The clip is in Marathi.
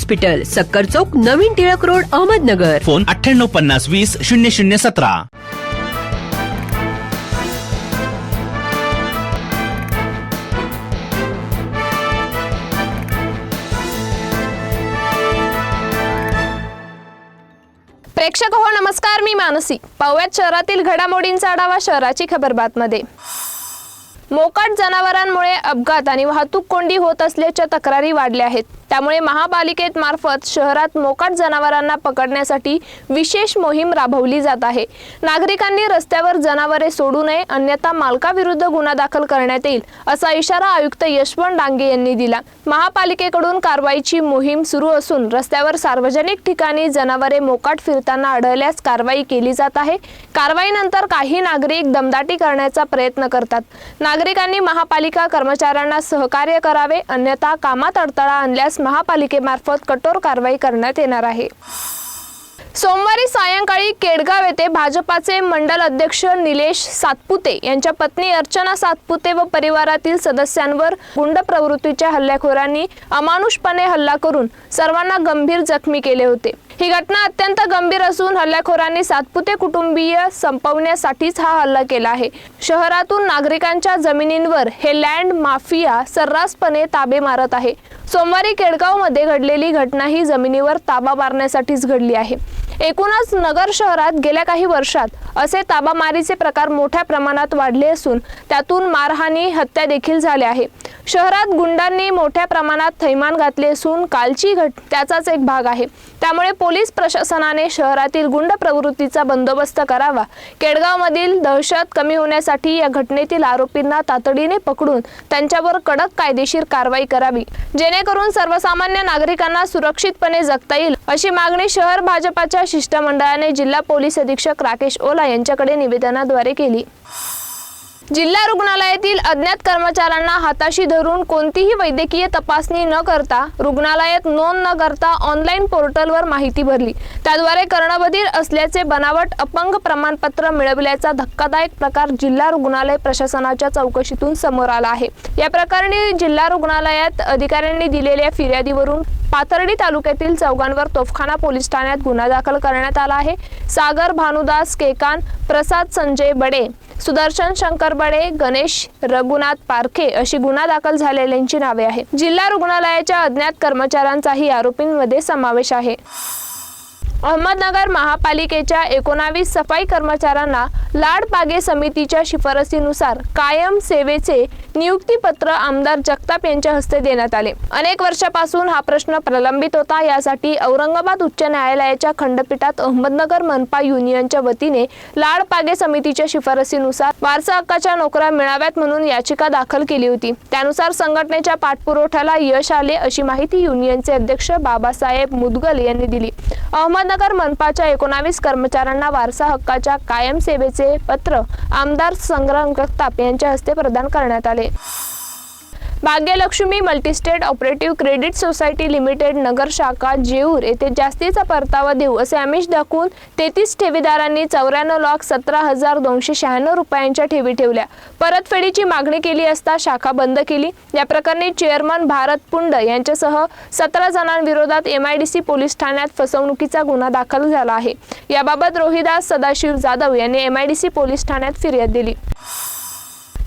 सक्कर चौक नवीन टिळक रोड अहमदनगर. फोन अठ्ठ्याण्णव पन्नास वीस शून्य शून्य सतरा. प्रेक्षक हो नमस्कार मी मानसी. पाहुयात शहरातील घडामोडींचा आढावा शहराची खबरबातमध्ये मोकाट जनावरांमुळे अपघात आणि वाहतूक कोंडी होत असल्याच्या तक्रारी वाढल्या आहेत. त्यामुळे महापालिकेत मार्फत शहरात मोकाट जनावरांना पकडण्यासाठी विशेष मोहीम राबवली जात आहे. नागरिकांनी रस्त्यावर जनावरे सोडू नये अन्यथा मालकाविरुद्ध गुन्हा दाखल करण्यात येईल असा इशारा आयुक्त यशवंत डांगे यांनी दिला. महापालिकेकडून कारवाईची मोहीम सुरू असून रस्त्यावर सार्वजनिक ठिकाणी जनावरे मोकाट फिरताना आढळल्यास कारवाई केली जात आहे. कारवाईनंतर काही नागरिक दमदाटी करण्याचा प्रयत्न करतात. नागरिकांनी महापालिका कर्मचाऱ्यांना सहकार्य करावे अन्यथा कामात अडथळा आणल्यास महापालिकेमार्फत कठोर कारवाई करण्यात येणार आहे. सोमवारी सायंकाळी केडगाव येथे भाजपाचे मंडल अध्यक्ष निलेश सातपुते यांच्या पत्नी अर्चना सातपुते व परिवारातील सदस्यांवर गुंड प्रवृत्तीच्या हल्लेखोरांनी अमानुषपणे हल्ला करून सर्वांना गंभीर जखमी केले होते. ही घटना अत्यंत गंभीर असून हल्लेखोरांनी सातपुते कुटुंबीय संपवण्यासाठीच हा हल्ला केला आहे. शहरातून नागरिकांच्या जमिनींवर हे लँड माफिया सर्रासपणे ताबे मारत आहे. सोमवारी केडगावमध्ये घडलेली घटना ही जमिनीवर ताबा मारण्यासाठीच घडली आहे. एकूणच नगर शहरात गेल्या काही वर्षात असे ताबामारीचे प्रकार मोठ्या प्रमाणात वाढले असून त्यातून मारहाणी हत्या देखील झाल्या आहे. शहरात गुंडांनी मोठ्या प्रमाणात थैमान घातले असून कालची घट त्याचाच एक भाग आहे. त्यामुळे पोलीस प्रशासनाने शहरातील गुंड प्रवृत्तीचा बंदोबस्त करावा. केडगावमधील दहशत कमी होण्यासाठी या घटनेतील आरोपींना तातडीने पकडून त्यांच्यावर कडक कायदेशीर कारवाई करावी. जेणेकरून सर्वसामान्य नागरिकांना सुरक्षितपणे जगता येईल अशी मागणी शहर भाजपाच्या शिष्टमंडळाने जिल्हा पोलीस अधीक्षक राकेश ओला यांच्याकडे निवेदनाद्वारे केली. जिल्हा रुग्णालयातील अज्ञात कर्मचाऱ्यांना हाताशी धरून कोणतीही वैद्यकीय तपासणी न करता रुग्णालयात नोंद न करता ऑनलाईन पोर्टलवर माहिती भरली. त्याद्वारे कर्णबधीर असल्याचे बनावट अपंग प्रमाणपत्र मिळविल्याचा धक्कादायक प्रकार जिल्हा रुग्णालय प्रशासनाच्या चौकशीतून समोर आला आहे. या प्रकरणी जिल्हा रुग्णालयात अधिकाऱ्यांनी दिलेल्या फिर्यादीवरून पाथर्डी तालुक्यातील चौघांवर तोफखाना पोलीस ठाण्यात गुन्हा दाखल करण्यात आला आहे. सागर भानुदास केकान प्रसाद संजय बडे सुदर्शन शंकर बडे गणेश रघुनाथ पारखे अशी गुन्हा दाखल झालेल्यांची नावे आहेत. जिल्हा रुग्णालयाच्या अज्ञात कर्मचाऱ्यांचाही आरोपींमध्ये समावेश आहे. अहमदनगर महापालिकेच्या एकोणावीस सफाई कर्मचाऱ्यांना लाडबागे समितीच्या शिफारसीनुसार कायम सेवेचे नियुक्तीपत्र आमदार जगताप यांच्या हस्ते देण्यात आले. अनेक वर्षापासून हा प्रश्न प्रलंबित होता. यासाठी औरंगाबाद उच्च न्यायालयाच्या खंडपीठात अहमदनगर मनपा युनियनच्या वतीने लाडपागे समितीच्या शिफारसीनुसार वारसा हक्काच्या नोकऱ्या मिळाव्यात म्हणून याचिका दाखल केली होती. त्यानुसार संघटनेच्या पाठपुरवठ्याला यश आले अशी माहिती युनियनचे अध्यक्ष बाबासाहेब मुदगल यांनी दिली. अहमदनगर मनपाच्या एकोणावीस कर्मचाऱ्यांना वारसा हक्काच्या कायम सेवेचे पत्र आमदार संग्राम जगताप यांच्या हस्ते प्रदान करण्यात आले. Bhagyalakshmi multistate operative credit society limited Nagar शाखा जेऊर येथे जास्तीचा परतावा देऊ असे आमिष दाखवून तेहतीस ठेवीदारांनी चौऱ्याण्णव लाख सतरा हजार दोनशे शहाण्णव रुपयांच्या ठेवी ठेवल्या. परतफेडीची मागणी केली असता शाखा बंद केली. या प्रकरणी चेअरमन भारत पुंड यांच्यासह सतरा जणांविरोधात एमआयडीसी पोलीस ठाण्यात फसवणुकीचा गुन्हा दाखल झाला आहे. याबाबत रोहिदास सदाशिव जाधव यांनी एमआयडीसी पोलीस ठाण्यात फिर्याद दिली.